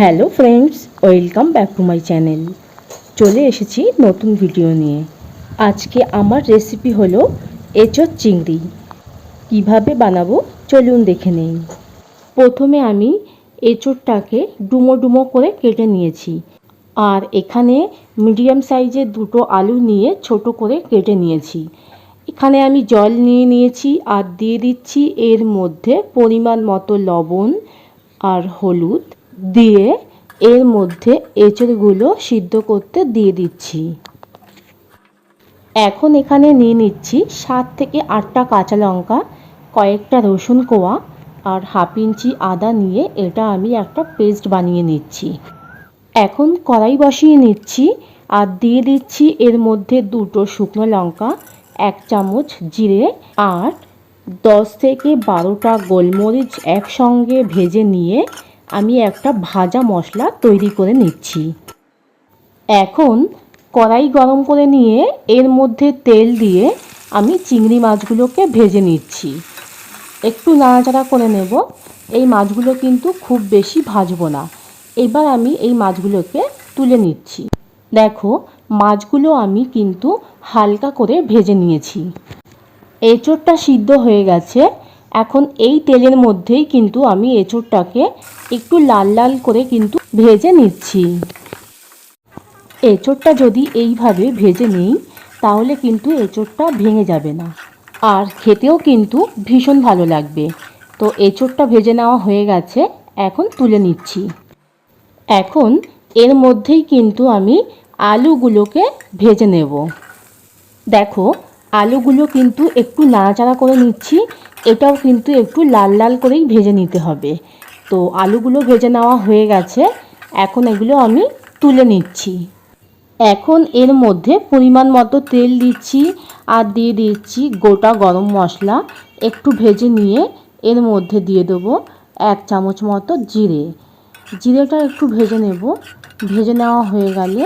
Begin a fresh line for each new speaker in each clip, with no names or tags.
Hello friends welcome back to my channel চলে এসেছি নতুন ভিডিও নিয়ে। আজকে আমার রেসিপি হলো এঁচোর চিংড়ি। কীভাবে বানাবো? চলুন দেখে নেই। প্রথমে আমি এঁচোড়টাকে ডুমো ডুমো করে কেটে নিয়েছি। আর এখানে মিডিয়াম সাইজের দুটো আলু নিয়ে ছোট করে কেটে নিয়েছি। এখানে আমি জল নিয়ে নিয়েছি আর দিয়ে দিচ্ছি এর মধ্যে পরিমাণ মতো লবণ আর হলুদ। দিয়ে এর মধ্যে এঁচড়গুলো সিদ্ধ করতে দিয়ে দিচ্ছি। এখন এখানে নিয়ে নিচ্ছি সাত থেকে আটটা কাঁচা লঙ্কা, কয়েকটা রসুন কোয়া আর হাফ ইঞ্চি আদা নিয়ে এটা আমি একটা পেস্ট বানিয়ে নিচ্ছি। এখন কড়াই বসিয়ে নিচ্ছি আর দিয়ে দিচ্ছি এর মধ্যে দুটো শুকনো লঙ্কা, এক চামচ জিরে আর দশ থেকে বারোটা গোলমরিচ একসঙ্গে ভেজে নিয়ে আমি একটা ভাজা মশলা তৈরি করে নিচ্ছি। এখন কড়াই গরম করে নিয়ে এর মধ্যে তেল দিয়ে আমি চিংড়ি মাছগুলোকে ভেজে নিচ্ছি। একটু নাড়াচাড়া করে নেব। এই মাছগুলো কিন্তু খুব বেশি ভাজবো না। এবার আমি এই মাছগুলোকে তুলে নিচ্ছি। দেখো, মাছগুলো আমি কিন্তু হালকা করে ভেজে নিয়েছি। এঁচোড়টা সিদ্ধ হয়ে গেছে। এখন এই তেলের মধ্যেই কিন্তু আমি এঁচোড়টাকে একটু লাল লাল করে কিন্তু ভেজে নিচ্ছি। এঁচোড়টা যদি এইভাবে ভেজে নিই, তাহলে কিন্তু এঁচোড়টা ভেঙে যাবে না। আর খেতেও কিন্তু ভীষণ ভালো লাগবে। তো এঁচোড়টা ভেজে নেওয়া হয়ে গেছে, এখন তুলে নিচ্ছি। এখন এর মধ্যেই কিন্তু আমি আলুগুলোকে ভেজে নেব। দেখো আলুগুলো কিন্তু একটু নাড়াচাড়া করে নিচ্ছি। এটাও কিন্তু একটু লাল লাল করেই ভেজে নিতে হবে। তো আলুগুলো ভেজে নেওয়া হয়ে গেছে। এখন এগুলো আমি তুলে নিচ্ছি। এখন এর মধ্যে পরিমাণ মতো তেল দিচ্ছি আর দিয়ে দিচ্ছি গোটা গরম মশলা। একটু ভেজে নিয়ে এর মধ্যে দিয়ে দেবো এক চামচ মতো জিরে। জিরেটা একটু ভেজে নেব। ভেজে নেওয়া হয়ে গেলে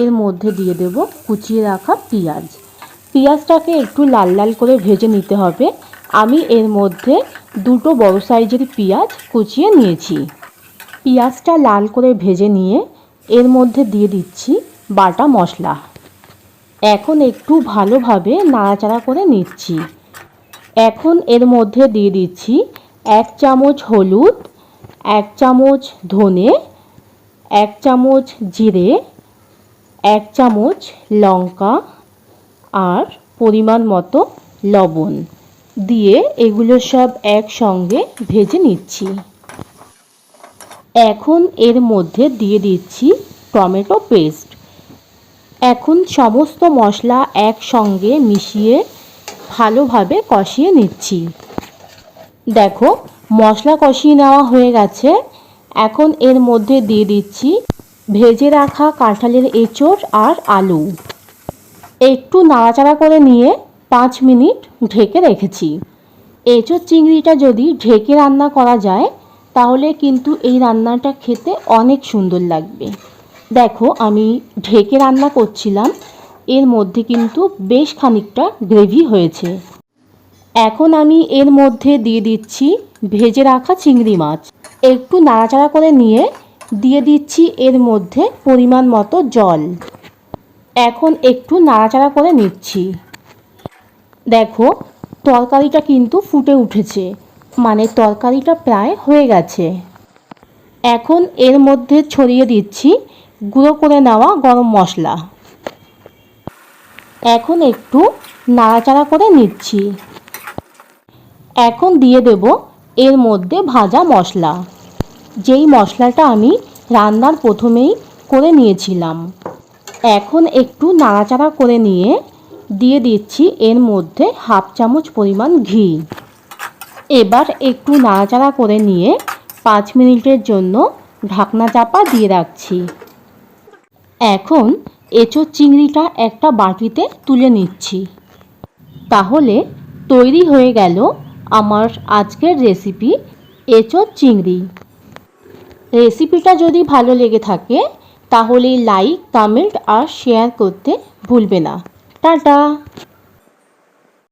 এর মধ্যে দিয়ে দেব কুচিয়ে রাখা পেঁয়াজ। পেঁয়াজটাকে একটু লাল লাল করে ভেজে নিতে হবে। আমি এর মধ্যে দুটো বড় সাইজের পেঁয়াজ কুচিয়ে নিয়েছি। পেঁয়াজটা লাল করে ভেজে নিয়ে এর মধ্যে দিয়ে দিচ্ছি বাটা মশলা। এখন একটু ভালোভাবে নাড়াচাড়া করে নিচ্ছি। এখন এর মধ্যে দিয়ে দিচ্ছি এক চামচ হলুদ, এক চামচ ধনে, এক চামচ জিরে, এক চামচ লঙ্কা আর পরিমাণ মতো লবণ দিয়ে এগুলো সব একসঙ্গে ভেজে নিচ্ছি। এখন এর মধ্যে দিয়ে দিচ্ছি টমেটো পেস্ট। এখন সমস্ত মশলা একসঙ্গে মিশিয়ে ভালোভাবে কষিয়ে নিচ্ছি। দেখো, মশলা কষিয়ে নেওয়া হয়ে গেছে। এখন এর মধ্যে দিয়ে দিচ্ছি ভেজে রাখা কাঁঠালের এঁচড় আর আলু। একটু নাড়াচাড়া করে নিয়ে পাঁচ মিনিট ঢেকে রেখেছি। এঁচোর চিংড়িটা যদি ঢেকে রান্না করা যায়, তাহলে কিন্তু এই রান্নাটা খেতে অনেক সুন্দর লাগবে। দেখো, আমি ঢেকে রান্না করছিলাম, এর মধ্যে কিন্তু বেশ খানিকটা গ্রেভি হয়েছে। এখন আমি এর মধ্যে দিয়ে দিচ্ছি ভেজে রাখা চিংড়ি মাছ। একটু নাড়াচাড়া করে নিয়ে দিয়ে দিচ্ছি এর মধ্যে পরিমাণ মতো জল। এখন একটু নাড়াচাড়া করে নিচ্ছি। দেখো, তরকারিটা কিন্তু ফুটে উঠেছে। মানে তরকারিটা প্রায় হয়ে গেছে। এখন এর মধ্যে ছড়িয়ে দিচ্ছি গুঁড়ো করে নেওয়া গরম মশলা। এখন একটু নাড়াচাড়া করে নিচ্ছি। এখন দিয়ে দেব এর মধ্যে ভাজা মশলা। যেই মশলাটা আমি রান্নার প্রথমেই করে নিয়েছিলাম। এখন একটু নাড়াচাড়া করে নিয়ে দিয়ে দিচ্ছি এর মধ্যে হাফ চামচ পরিমাণ ঘি। এবার একটু নাড়াচাড়া করে নিয়ে পাঁচ মিনিটের জন্য ঢাকনা চাপা দিয়ে রাখছি। এখন এঁচোর চিংড়িটা একটা বাটিতে তুলে নিচ্ছি। তাহলে তৈরি হয়ে গেল আমার আজকের রেসিপি এঁচোর চিংড়ি। রেসিপিটা যদি ভালো লেগে থাকে তাহলে লাইক কমেন্ট আর শেয়ার করতে ভুলবে না। টাটা।